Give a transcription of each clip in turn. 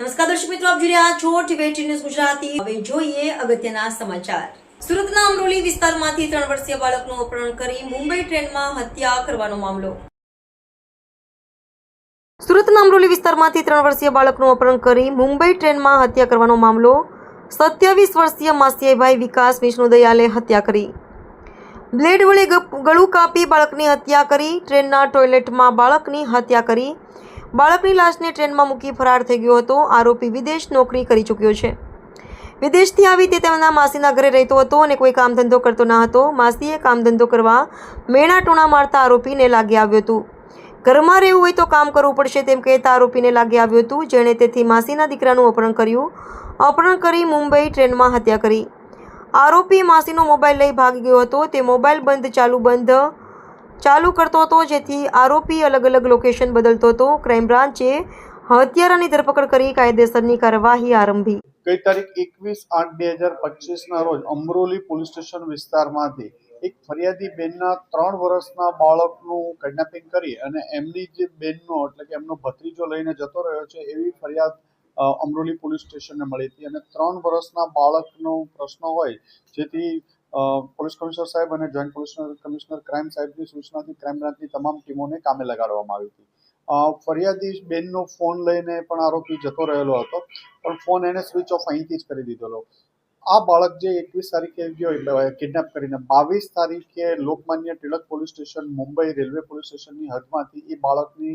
નમસ્કાર દર્શક મિત્રો, આપ જોઈ રહ્યા છો ટીવી ન્યૂઝ ગુજરાતી. હવે જોઈએ અગત્યના સમાચાર. સુરતના અમરોલી વિસ્તારમાંથી ત્રણ વર્ષીય બાળકનું અપહરણ કરી મુંબઈ ટ્રેનમાં હત્યા કરવાનો મામલો. સુરતના અમરોલી વિસ્તારમાંથી ત્રણ વર્ષીય બાળકનું અપહરણ કરી મુંબઈ ટ્રેનમાં હત્યા કરવાનો મામલો. સત્યાવીસ વર્ષીય માસિયાભાઈ વિકાસ વિષ્ણુ દયાલે હત્યા કરી. બ્લેડ વડે ગળું કાપી બાળકની હત્યા કરી. ટ્રેનના ટોયલેટમાં બાળકની હત્યા કરી. બાળકની લાશને ટ્રેનમાં મૂકી ફરાર થઈ ગયો હતો. આરોપી વિદેશ નોકરી કરી ચૂક્યો છે. વિદેશથી આવી તે તેમના માસીના ઘરે રહેતો હતો અને કોઈ કામ ધંધો કરતો ન હતો. માસીએ કામ ધંધો કરવા મેણા ટોણા મારતા આરોપીને લાગી આવ્યું હતું. ઘરમાં રહેવું હોય તો કામ કરવું પડશે તેમ કહેતા આરોપીને લાગી આવ્યું હતું. જેણે તેથી માસીના દીકરાનું અપહરણ કર્યું. અપહરણ કરી મુંબઈ ટ્રેનમાં હત્યા કરી. આરોપી માસીનો મોબાઈલ લઈ ભાગી ગયો હતો. તે મોબાઈલ બંધ, ચાલુ બંધ ચાલુ કરતો હતો, જેથી આરોપી અલગ અલગ લોકેશન બદલતો હતો. ક્રાઇમ બ્રાન્ચે હત્યારાની ધરપકડ કરી કાયદેસરની કાર્યવાહી આરંભી. ગઈ તારીખ એકવીસ આઠ બે હજાર પચીસના રોજ અમરોલી પોલીસ સ્ટેશન વિસ્તારમાંથી એક ફરિયાદી બેનના ત્રણ વર્ષના બાળકનું કિડનેપિંગ કરી અને એમની જે બેનનો એટલે કે એમનો ભત્રીજો લઈને જતો રહ્યો છે, એવી ફરિયાદ અમરોલી પોલીસ સ્ટેશનને મળી હતી. અને ત્રણ વર્ષના બાળકનો પ્રશ્ન હોય, જેથી પોલીસ કમિશનર સાહેબ અને જોઈન્ટ પોલીસ કમિશનર ક્રાઇમ સાહેબની સૂચનાથી ક્રાઇમ બ્રાન્ચની તમામ ટીમોને કામે લગાડવામાં આવી હતી. ફરિયાદી બેનનો ફોન લઈને પણ આરોપી જતો રહેલો હતો, પણ ફોન એને સ્વિચ ઓફ અહીંથી જ કરી દીધેલો આ બાળક જે એકવીસ તારીખે ગયો કિડનેપ કરીને બાવીસ તારીખે Lokmanya Tilak police station Mumbai railway police સ્ટેશનની હદમાંથી એ બાળકની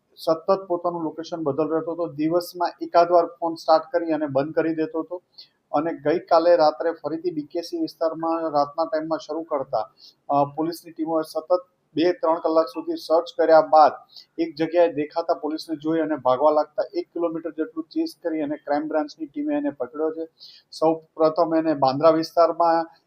સતત પોતાનું લોકેશન બદલ રહેતો હતો. દિવસમાં એકાદ વાર ફોન સ્ટાર્ટ કરી અને બંધ કરી દેતો હતો. અને ગઈકાલે રાત્રે ફરીથી બીકેસી વિસ્તારમાં રાતના ટાઈમમાં શરૂ કરતા પોલીસની ટીમોએ સતત બે ત્રણ કલાક સુધી સર્ચ કર્યા બાદ એક જગ્યાએ દેખાતા પોલીસને જોઈ અને ભાગવા લાગતા એક કિલોમીટર જેટલું ચેસ કરી અને ક્રાઇમ બ્રાન્ચની ટીમે એને પકડ્યો છે. સૌ પ્રથમ એને બાંદ્રા વિસ્તારમાં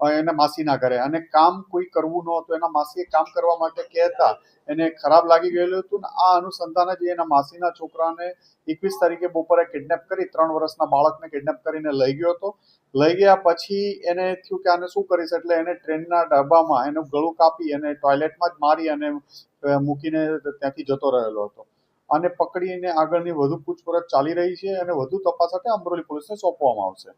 એના માસીના ઘરે. અને કામ કોઈ કરવું ન હતું. એના માસીએ કામ કરવા માટે કહેતા. એને ખરાબ લાગી ગયેલું હતું ને આ અનુસંધાને જ એના માસીના છોકરાને એકવીસ તારીખે બપોરે કિડનેપ કરી, ત્રણ વર્ષના બાળકને કિડનેપ કરીને લઈ ગયો હતો. લઈ ગયા પછી એને થયું કે આને શું કરીશ? એટલે એને ટ્રેનના ડબ્બામાં એનું ગળું કાપી અને ટોયલેટમાં જ મારી અને મૂકીને ત્યાંથી જતો રહેલો હતો. અને પકડીને આગળની વધુ પૂછપરછ ચાલી રહી છે અને વધુ તપાસ સાથે અમરોલી પોલીસને સોંપવામાં આવશે.